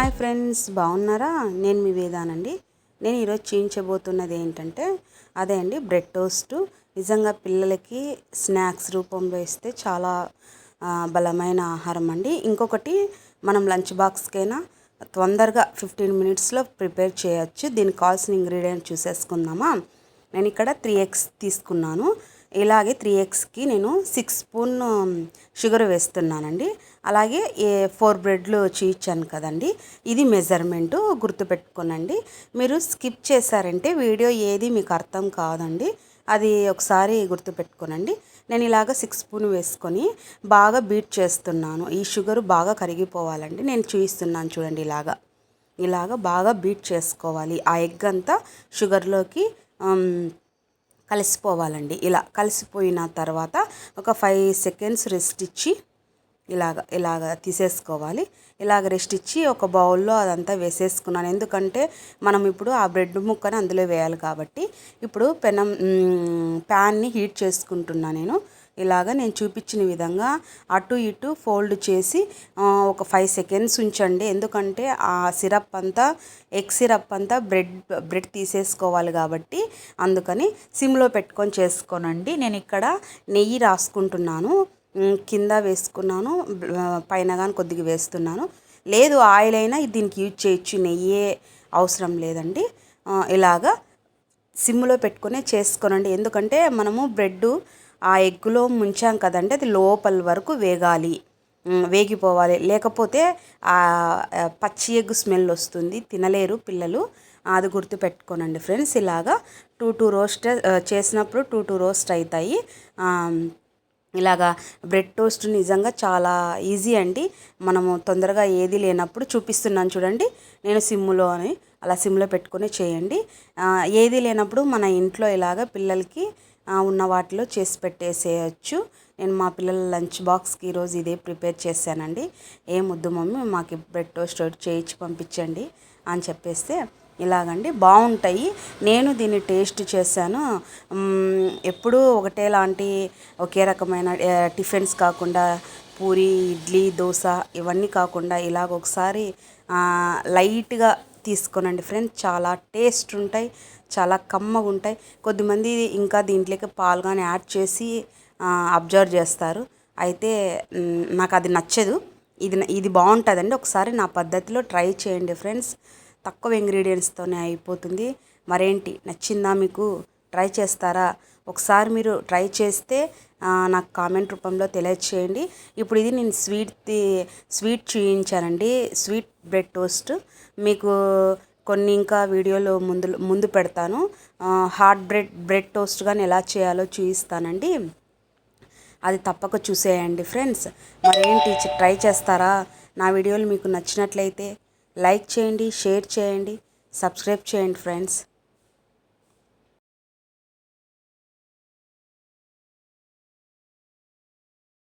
Hi friends బాగున్నారా? నేను మీ వేదానండి. నేను ఈరోజు చేయించబోతున్నది ఏంటంటే అదే అండి బ్రెడ్ టోస్ట్. నిజంగా పిల్లలకి స్నాక్స్ రూపంలో ఇస్తే చాలా బలమైన ఆహారం అండి. ఇంకొకటి మనం లంచ్ బాక్స్కైనా తొందరగా ఫిఫ్టీన్ మినిట్స్లో ప్రిపేర్ చేయొచ్చు. దీనికి కావాల్సిన ఇంగ్రీడియంట్ చూసేసుకుందామా? నేను ఇక్కడ త్రీ ఎగ్స్ తీసుకున్నాను. ఇలాగే త్రీ ఎగ్స్కి నేను సిక్స్ స్పూన్ షుగర్ వేస్తున్నానండి. అలాగే ఏ ఫోర్ బ్రెడ్లు చీచాను కదండి. ఇది మెజర్మెంటు గుర్తుపెట్టుకోనండి. మీరు స్కిప్ చేశారంటే వీడియో ఏది మీకు అర్థం కాదండి. అది ఒకసారి గుర్తుపెట్టుకోనండి. నేను ఇలాగ సిక్స్ స్పూన్ వేసుకొని బాగా బీట్ చేస్తున్నాను. ఈ షుగర్ బాగా కరిగిపోవాలండి. నేను చూపిస్తున్నాను చూడండి ఇలాగా. ఇలాగ బాగా బీట్ చేసుకోవాలి. ఆ ఎగ్ అంతా షుగర్లోకి కలిసిపోవాలండి. ఇలా కలిసిపోయిన తర్వాత ఒక ఫైవ్ సెకండ్స్ రెస్ట్ ఇచ్చి ఇలాగ ఇలాగ తీసేసుకోవాలి. ఇలాగ రెస్ట్ ఇచ్చి ఒక బౌల్లో అదంతా వేసేసుకున్నాను. ఎందుకంటే మనం ఇప్పుడు ఆ బ్రెడ్ ముక్కని అందులో వేయాలి కాబట్టి. ఇప్పుడు పెనం ప్యాన్ని హీట్ చేసుకుంటున్నా నేను. ఇలాగ నేను చూపించిన విధంగా అటు ఇటు ఫోల్డ్ చేసి ఒక ఫైవ్ సెకండ్స్ ఉంచండి. ఎందుకంటే ఆ సిరప్ అంతా ఎగ్ సిరప్ అంతా బ్రెడ్ బ్రెడ్ తీసేసుకోవాలి కాబట్టి అందుకని సిమ్లో పెట్టుకొని చేసుకోనండి. నేను ఇక్కడ నెయ్యి రాసుకుంటున్నాను. కింద వేసుకున్నాను. పైన కానీ కొద్దిగా వేస్తున్నాను. లేదు ఆయిల్ అయినా దీనికి యూజ్ చేయొచ్చు. నెయ్యే అవసరం లేదండి. ఇలాగా సిమ్లో పెట్టుకునే చేసుకోనండి. ఎందుకంటే మనము బ్రెడ్ ఆ ఎగ్గులో ముంచాం కదండి అది లోపల వరకు వేగాలి. వేగిపోవాలి. లేకపోతే ఆ పచ్చి ఎగ్గు స్మెల్ వస్తుంది తినలేరు పిల్లలు. అది గుర్తు పెట్టుకోనండి ఫ్రెండ్స్. ఇలాగా టూ టూ రోస్ట్ చేసినప్పుడు టూ టూ రోస్ట్ అవుతాయి ఇలాగా బ్రెడ్ టోస్ట్ నిజంగా చాలా ఈజీ అండి. మనము తొందరగా ఏది లేనప్పుడు చూపిస్తున్నాను చూడండి. నేను సిమ్ములో అని అలా సిమ్లో పెట్టుకొని చేయండి. ఏది లేనప్పుడు మన ఇంట్లో ఇలాగ పిల్లలకి ఉన్న వాటిలో చేసి పెట్టేసేయచ్చు. నేను మా పిల్లల లంచ్ బాక్స్కి ఈరోజు ఇదే ప్రిపేర్ చేశానండి. ఏం వద్దు మమ్మీ మాకు బ్రెడ్ టోస్ట్ చేయించి పంపించండి అని చెప్పేస్తే ఇలాగండి. బాగుంటాయి. నేను దీన్ని టేస్ట్ చేశాను. ఎప్పుడూ ఒకటే లాంటి ఒకే రకమైన టిఫిన్స్ కాకుండా పూరి ఇడ్లీ దోశ ఇవన్నీ కాకుండా ఇలాగ ఒకసారి లైట్గా తీసుకోనండి ఫ్రెండ్స్. చాలా టేస్ట్ ఉంటాయి చాలా కమ్మగా ఉంటాయి. కొద్దిమంది ఇంకా దీంట్లోకి పాలు కానీ యాడ్ చేసి అబ్జర్వ్ చేస్తారు. అయితే నాకు అది నచ్చదు. ఇది ఇది బాగుంటుందండి. ఒకసారి నా పద్ధతిలో ట్రై చేయండి ఫ్రెండ్స్. తక్కువ ఇంగ్రీడియంట్స్తోనే అయిపోతుంది. మరేంటి? నచ్చిందా మీకు? ట్రై చేస్తారా? ఒకసారి మీరు ట్రై చేస్తే నాకు కామెంట్ రూపంలో తెలియచేయండి. ఇప్పుడు ఇది నేను స్వీట్ స్వీట్ చూపించానండి స్వీట్ బ్రెడ్ టోస్ట్. మీకు కొన్ని ఇంకా వీడియోలో ముందు ముందు పెడతాను. హార్డ్ బ్రెడ్ బ్రెడ్ టోస్ట్ కానీ ఎలా చేయాలో చూపిస్తానండి అది తప్పక చూసేయండి ఫ్రెండ్స్. మరేంటి ట్రై చేస్తారా? నా వీడియోలు మీకు నచ్చినట్లయితే లైక్ చేయండి షేర్ చేయండి సబ్స్క్రైబ్ చేయండి ఫ్రెండ్స్.